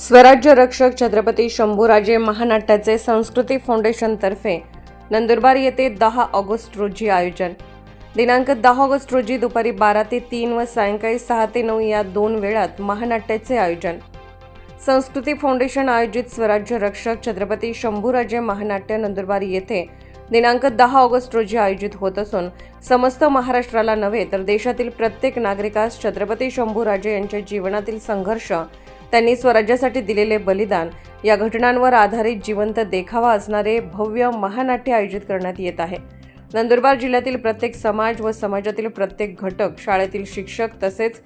स्वराज्य रक्षक छत्रपती शंभूराजे महानाट्याचे संस्कृती फाउंडेशनतर्फे नंदुरबार येथे दहा ऑगस्ट रोजी आयोजन. दिनांक दहा ऑगस्ट रोजी दुपारी बारा ते तीन व सायंकाळी सहा ते नऊ या दोन वेळात महानाट्याचे आयोजन. संस्कृती फाउंडेशन आयोजित स्वराज्य रक्षक छत्रपती शंभूराजे महानाट्य नंदुरबार येथे दिनांक दहा ऑगस्ट रोजी आयोजित होत असून समस्त महाराष्ट्राला नव्हे तर देशातील प्रत्येक नागरिकास छत्रपती शंभूराजे यांच्या जीवनातील संघर्ष त्यांनी स्वराज्यासाठी दिलेले बलिदान या घटनांवर आधारित जिवंत देखावा असणारे भव्य महानाट्य आयोजित करण्यात येत आहे. नंदुरबार जिल्ह्यातील प्रत्येक समाज व समाजातील प्रत्येक घटक शाळेतील शिक्षक तसेच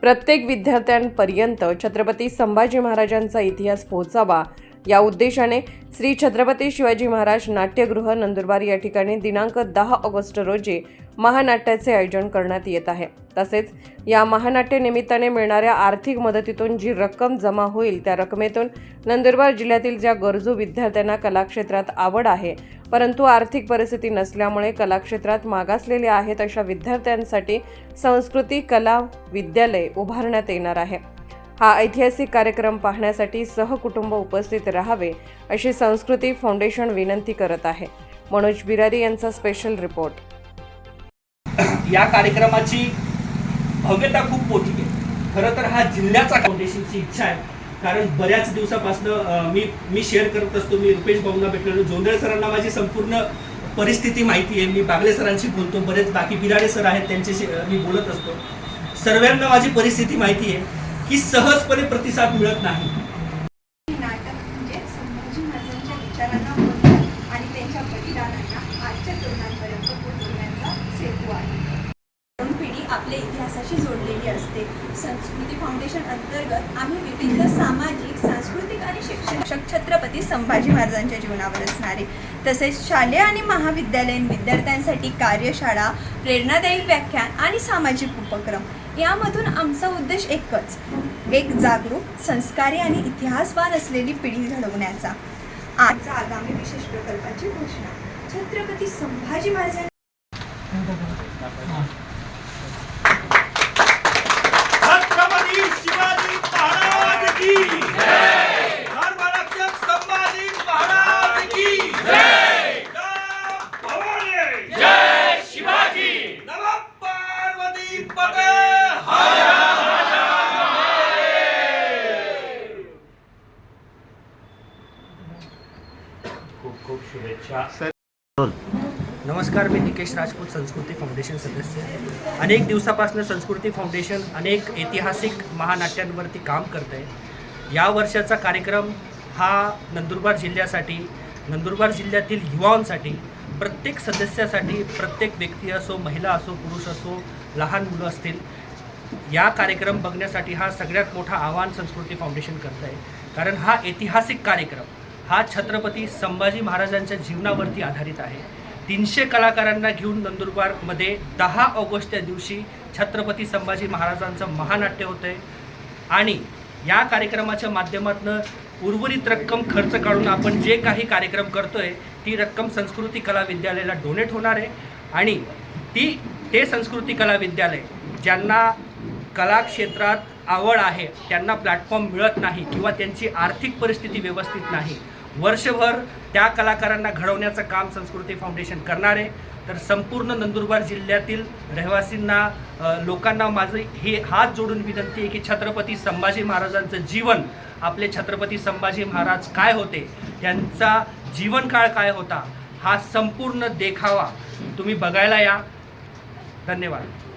प्रत्येक विद्यार्थ्यांपर्यंत छत्रपती संभाजी महाराजांचा इतिहास पोहोचावा या उद्देशाने श्री छत्रपती शिवाजी महाराज नाट्यगृह नंदुरबार या ठिकाणी दिनांक दहा ऑगस्ट रोजी महानाट्याचे आयोजन करण्यात येत आहे. तसेच या महानाट्य निमित्ताने मिळणाऱ्या आर्थिक मदतीतून जी रक्कम जमा होईल त्या रकमेतून नंदुरबार जिल्ह्यातील ज्या गरजू विद्यार्थ्यांना कलाक्षेत्रात आवड आहे परंतु आर्थिक परिस्थिती नसल्यामुळे कलाक्षेत्रात मागासलेले आहेत अशा विद्यार्थ्यांसाठी संस्कृती कला विद्यालय उभारण्यात येणार आहे. हा ऐतिहासिक कार्यक्रम पाहण्यासाठी सहकुटुंब उपस्थित राहावे अशी संस्कृती फाउंडेशन विनंती करत आहे. मनोज बिरारी यांचा स्पेशल रिपोर्ट या कार्यक्रमाची भव्यता खूप मोठी आहे. खरं तर हा जिल्ह्याचा फाउंडेशनची इच्छा आहे. कारण बऱ्याच दिवसापासून मी मी शेअर करत असतो मी रुपेश भाऊंना भेटलेलो जोंधळे सरांना माझी संपूर्ण परिस्थिती माहिती आहे. मी बागले सरांशी बोलतो बरेच बाकी बिराडे सर आहेत त्यांच्याशी मी बोलत असतो. सर्वांना माझी परिस्थिती माहिती आहे. की सहजपणे प्रतिसाद मिळत नाही. नाटक म्हणजे संभाजी महाराजांच्या विचारांना आणि त्यांच्या बलिदानांना आजच्या तरुणांपर्यंत पोहोचवण्याचा सेतू आहे. तरुण पिढी आपल्या इतिहासाशी जोडलेली असते. संस्कृती फाउंडेशन अंतर्गत आम्ही विविध सामाजिक सांस्कृतिक आणि शिक्षक छत्रपती संभाजी महाराजांच्या जीवनावर असणारे तसेच शालेय आणि महाविद्यालयीन विद्यार्थ्यांसाठी कार्यशाळा प्रेरणादायी व्याख्यान आणि सामाजिक उपक्रम. यामधून आमचा उद्देश एकच एक जागरूक संस्कारी आणि इतिहासवान असलेली पिढी घडवण्याचा. आजचा आगामी विशेष प्रकल्पाची घोषणा. छत्रपती संभाजी महाराजांनी शुभेच्छा. नमस्कार मी निकेश राजपूत संस्कृती फाउंडेशन सदस्य. अनेक दिवसापासून संस्कृती फाउंडेशन अनेक ऐतिहासिक महानाट्यांवरती काम करत आहे या वर्षाचा कार्यक्रम हा नंदुरबार जिल्ह्यासाठी नंदुरबार जिल्ह्यातील युवांसाठी प्रत्येक सदस्यासाठी प्रत्येक व्यक्ती असो महिला असो पुरुष असो लहान मुलं असतील या कार्यक्रम बघण्यासाठी हा सगळ्यात मोठा आव्हान संस्कृती फाउंडेशन करत आहे कारण हा ऐतिहासिक कार्यक्रम हा छत्रपती संभाजी महाराजांच्या जीवनावरती आधारित आहे. तीनशे कलाकारांना घेऊन नंदुरबारमध्ये दहा ऑगस्ट या दिवशी छत्रपती संभाजी महाराजांचं महानाट्य होतं आहे आणि या कार्यक्रमाच्या माध्यमातून उर्वरित रक्कम खर्च काढून आपण जे काही कार्यक्रम करतोय ती रक्कम संस्कृती कला विद्यालयाला डोनेट होणार आहे. आणि ती ते संस्कृती कला विद्यालय ज्यांना कला क्षेत्रात आवड आहे त्यांना प्लॅटफॉर्म मिळत नाही किंवा त्यांची आर्थिक परिस्थिती व्यवस्थित नाही. वर्षभर त्या कलाकारांना घडवण्याचं काम संस्कृती फाउंडेशन करणार. आहे तर संपूर्ण नंदुरबार जिल्ह्यातील रहिवासींना लोकांना माझं हे हात जोडून विनंती आहे की छत्रपती संभाजी महाराजांचं जीवन आपले छत्रपती संभाजी महाराज काय होते त्यांचा जीवनकाळ काय होता हा संपूर्ण देखावा तुम्ही बघायला या. धन्यवाद.